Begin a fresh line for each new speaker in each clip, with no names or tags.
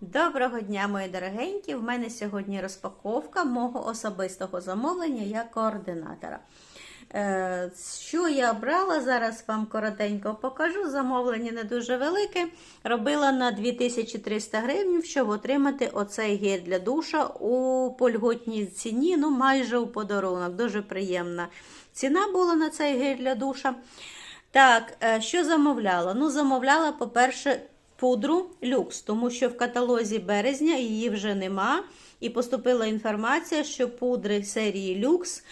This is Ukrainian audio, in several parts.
Доброго дня, мої дорогенькі! В мене сьогодні розпаковка мого особистого замовлення як координатора. Е, Що я брала, зараз вам коротенько покажу. Замовлення не дуже велике. Робила на 2300 гривень, щоб отримати оцей гель для душа у польготній ціні, ну майже у подарунок. Дуже приємна ціна була на цей гель для душа. Так, е, що замовляла? Ну, замовляла, по-перше, пудру люкс, тому що в каталозі березня її вже нема. І поступила інформація, що пудри серії люкс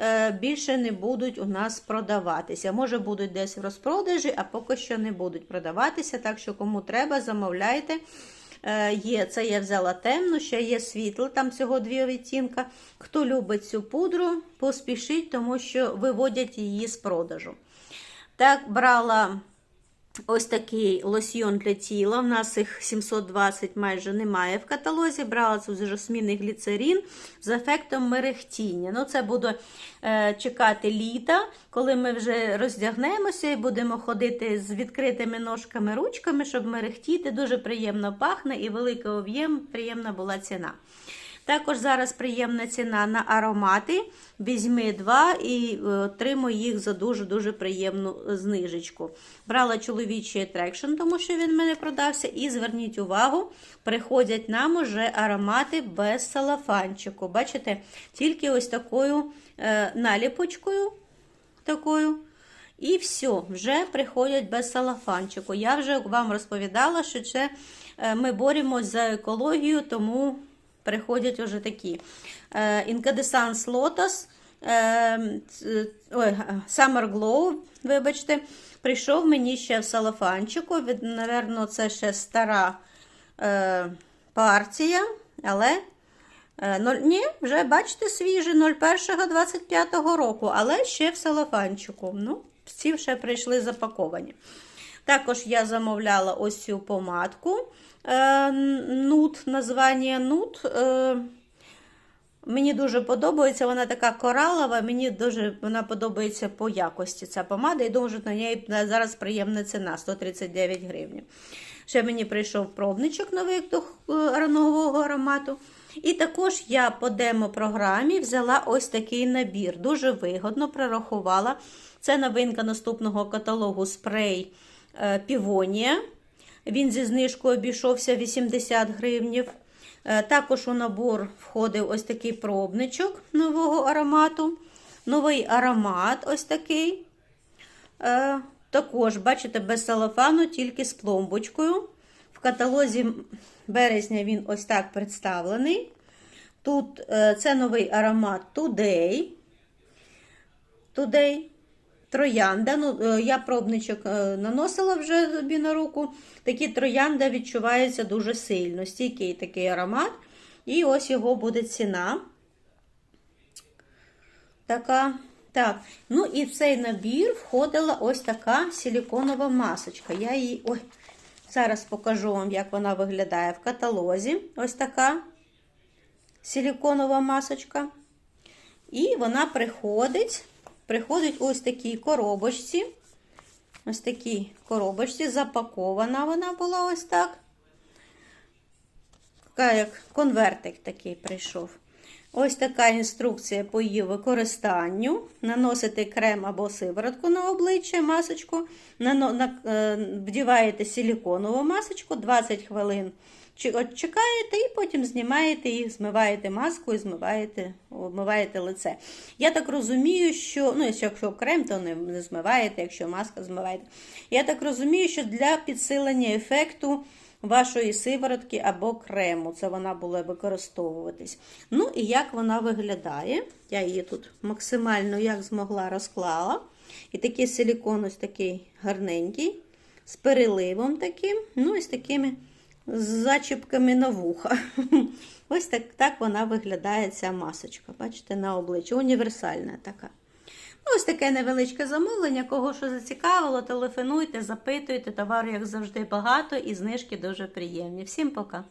е, більше не будуть у нас продаватися. Може, будуть десь в розпродажі, а поки що не будуть продаватися. Так що, кому треба, замовляйте. Е, Є, це я взяла темну, ще є світло, там всього дві відтінка. Хто любить цю пудру, поспішіть, тому що виводять її з продажу. Так, брала ось такий лосьйон для тіла. У нас їх 720 майже немає в каталозі. Брала це жасмінний гліцерин з ефектом мерехтіння. Ну, це буду е, чекати літа, коли ми вже роздягнемося і будемо ходити з відкритими ножками, ручками, щоб мерехтіти. Дуже приємно пахне і великий об'єм, приємна була ціна. Також зараз приємна ціна на аромати. Візьми два і отримуй їх за дуже-дуже приємну знижечку. Брала чоловічий атрекшн, тому що він в мене продався. І зверніть увагу, приходять нам уже аромати без салафанчику. Бачите, тільки ось такою е, наліпочкою. такою. І все, вже приходять без салафанчику. Я вже вам розповідала, що це е, ми боремось за екологію, тому приходять уже такі. Incandescence Lotus, е, Summer Glow, вибачте, прийшов мені ще в салафанчику. Від, Наверно, це ще стара е, партія, але е, ні, вже бачите, свіжий 01.25 року, але ще в салафанчику. Ну, всі ще прийшли запаковані. Також я замовляла ось цю помадку. Нут, названня нут. Мені дуже подобається, вона така коралова, мені дуже вона подобається по якості ця помада. І що на неї зараз приємна ціна 139 гривень. Ще мені прийшов пробничок новий до нового аромату. І також я по демо-програмі взяла ось такий набір. Дуже вигодно прорахувала. Це новинка наступного каталогу спрей Півонія. Він зі знижкою обійшовся 80 гривнів. Також у набор входив ось такий пробничок нового аромату. Новий аромат ось такий. Також, бачите, без салофану, тільки з пломбочкою. В каталозі березня він ось так представлений. Тут це новий аромат Today. Today. Троянда. Ну, Я пробничок наносила вже собі на руку. Такі троянда відчуваються дуже сильно. Стійкий такий аромат. І ось його буде ціна. Така. Так, ну і в цей набір входила ось така силіконова масочка. Я її. Ой, зараз покажу вам, як вона виглядає в каталозі. Ось така силіконова масочка. І вона приходить. Приходить ось такій коробочці. Ось такій коробочці, запакована вона була ось так. Така як конвертик такий прийшов. Ось така інструкція по її використанню. Наносите крем або сиворотку на обличчя, масочку, вдіваєте силіконову масочку 20 хвилин. Чекаєте і потім знімаєте їх, змиваєте маску і змиваєте, обмиваєте лице. Я так розумію, що ну, якщо крем, то не, не змиваєте, якщо маска змиваєте. Я так розумію, що для підсилення ефекту вашої сиворотки або крему це вона буде використовуватись. Ну і як вона виглядає? Я її тут максимально як змогла розклала. І такий силікон ось такий гарненький, з переливом таким, ну і з такими з зачіпками на вуха. Ось так так вона виглядає ця масочка. Бачите, на обличчі. Універсальна така. Ось таке невеличке замовлення. Кого що зацікавило, телефонуйте, запитуйте. Товару, як завжди, багато, і знижки дуже приємні. Всім пока!